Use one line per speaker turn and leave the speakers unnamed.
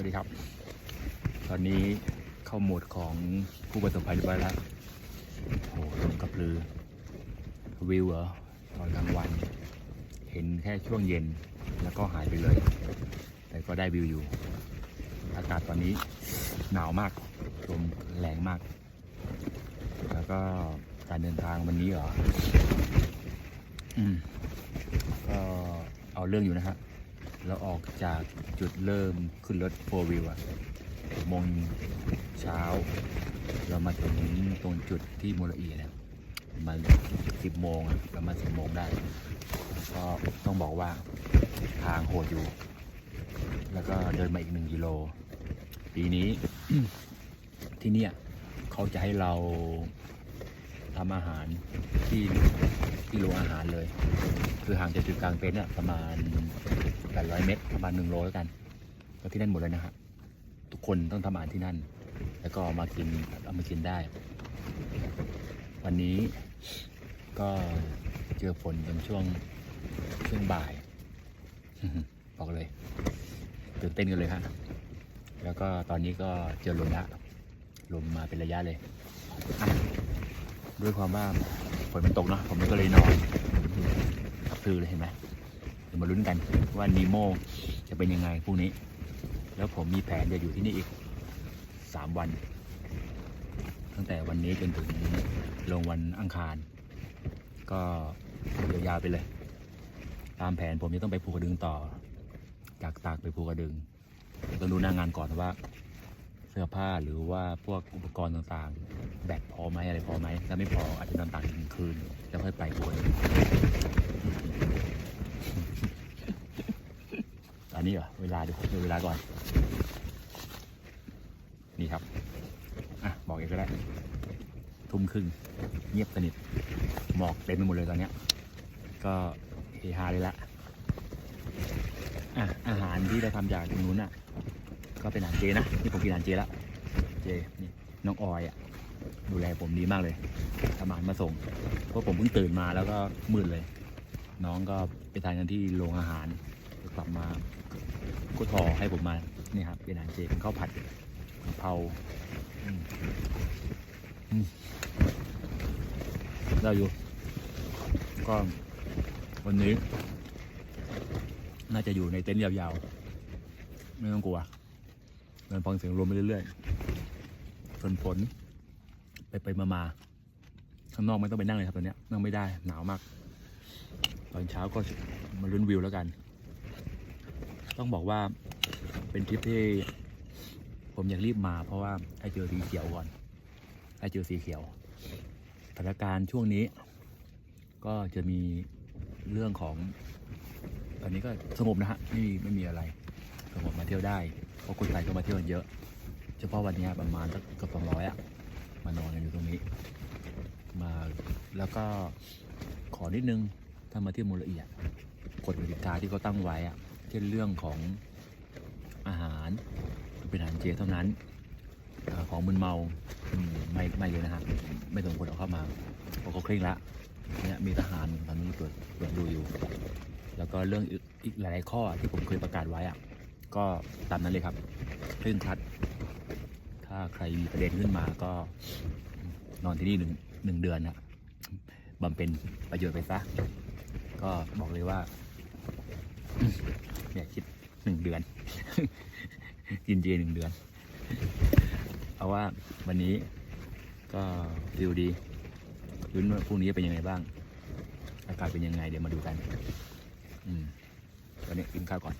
วัสดีครับ ตอนนี้เข้าโหมดของผู้ประสบภัยเรียบร้อยแล้วโอ้โหลมกระพือวิวเหรอตอนกลางวัน เห็นแค่ช่วงเย็นแล้วก็หายไปเลย แต่ก็ได้วิวอยู่ อากาศตอนนี้หนาวมากลมแรงมาก แล้วก็การเดินทางวันนี้เหรอ อืม ก็เอาเรื่องอยู่นะฮะ เราออกจากจุดเริ่มขึ้นรถโฟวิวอะโมงเช้า เรามาถึงตรงจุดที่มูลอีเนี่ยประมาณสิบโมงอะประมาณสิบโมงได้ ก็ต้องบอกว่าทางโหดอยู่ แล้วก็เดินมาอีกหนึ่งกิโล ปีนี้ที่เนี่ยเขาจะให้เรา ทำอาหารที่ที่โรงอาหารเลย คือห่างจากจุดกลางเต็นท์เนี่ยประมาณ800เมตรประมาณ1โลแล้วกัน ก็ที่นั่นหมดเลยนะฮะทุกคนต้องทำอาหารที่นั่น แล้วก็มากินเอามากินได้ วันนี้ก็เจอฝนเป็นช่วงช่วงบ่ายบอกเลยตื่นเต้นกันเลยฮะแล้วก็ตอนนี้ก็เจอลมละลมมาเป็นระยะเลย ด้วยความว่าฝนมันตกเนาะผมก็เลยนอนขับซื้อเลยเห็นไหมเดี๋ยวมาลุ้นกันว่านีโมจะเป็นยังไงพรุ่งนี้ แล้วผมมีแผนจะอยู่ที่นี่อีกสามวัน ตั้งแต่วันนี้จนถึงลงวันอังคาร ก็ยาวๆไปเลย ตามแผนผมจะต้องไปภูกระดึงต่อ จากตากไปภูกระดึงต้องดูหน้างานก่อนว่า สื้อผ้าหรือว่าพวกอุปกรณ์ต่างๆ แบตพอไหมอะไรพอไหมถ้าไม่พออาจจะนอนตากอีกหนึ่งคืน แล้วค่อยไปภูกระดึงอันนี้เหรอเวลาดูดูเวลาก่อน นี่ครับ อะ บอกเองก็ได้ ทุ่มครึ่งเงียบสนิทหมอกเต็มไปหมดเลยตอนเนี้ย ก็เฮฮาเลยละอะอาหารที่เราทำจากตรงนู้นอะ ก็เป็นอาหารเจนะนี่ผมกินอาหารเจละเจนี่น้องออยอะดูแลผมดีมากเลยทำอาหารมาส่งเพราะผมเพิ่งตื่นมาแล้วก็มืดเลย น้องก็ไปทานกันที่โรงอาหารกลับมาก็ทอให้ผมมานี่ครับเป็นอาหารเจเป็นข้าวผัดกะเพราอืมอืมได้อยู่ ก็วันนี้ น่าจะอยู่ในเต็นท์ยาวๆ ไม่ต้องกลัว เดินฟังเสียงลมไปเรื่อยๆฝนฝนไปไปมามาข้างนอกไม่ต้องไปนั่งเลยครับตอนนี้นั่งไม่ได้หนาวมาก ตอนเช้าก็มาลุ้นวิวแล้วกัน ต้องบอกว่าเป็นทริปที่ผมอยากรีบมา เพราะว่าไอเจอสีเขียวก่อนไอเจอสีเขียวสถานการณ์ช่วงนี้ ก็จะมีเรื่องของ ตอนนี้ก็สงบนะฮะไม่มีไม่มีอะไร สงบมาเที่ยวได้เพราะคนไทยก็มาเที่ยวกันเยอะ เฉพาะวันนี้ประมาณสักเกือบสองร้อยอะมานอนกันอยู่ตรงนี้ มาแล้วก็ขอนิดนึงถ้ามาเที่ยวมูลละเอียดกฎกติกาที่เขาตั้งไว้อะเช่นเรื่องของอาหารเป็นอาหารเจเท่านั้นอของมึนเมาไม่ไม่เลยนะฮะไม่สมควรเอาเข้ามาเพราะเขาเคร่งละเนี่ยมีทหารตอนนี้ตรวจตรวจดูอยู่ แล้วก็เรื่องอีกหลายๆข้อที่ผมเคยประกาศไว้อะ ก็ตามนั้นเลยครับเคร่งครัด ถ้าใครมีประเด็นขึ้นมาก็นอนที่นี่หนึ่งหนึ่งเดือนนะบำเพ็ญประโยชน์ไปซะ ก็บอกเลยว่าเนี่ยคิดหนึ่งเดือน กินเจหนึ่งเดือน เอาว่าวันนี้ก็ฟิลดีลุ้นว่าพรุ่งนี้จะเป็นยังไงบ้าง อากาศเป็นยังไงเดี๋ยวมาดูกัน อืมตอนนี้กินข้าวก่อน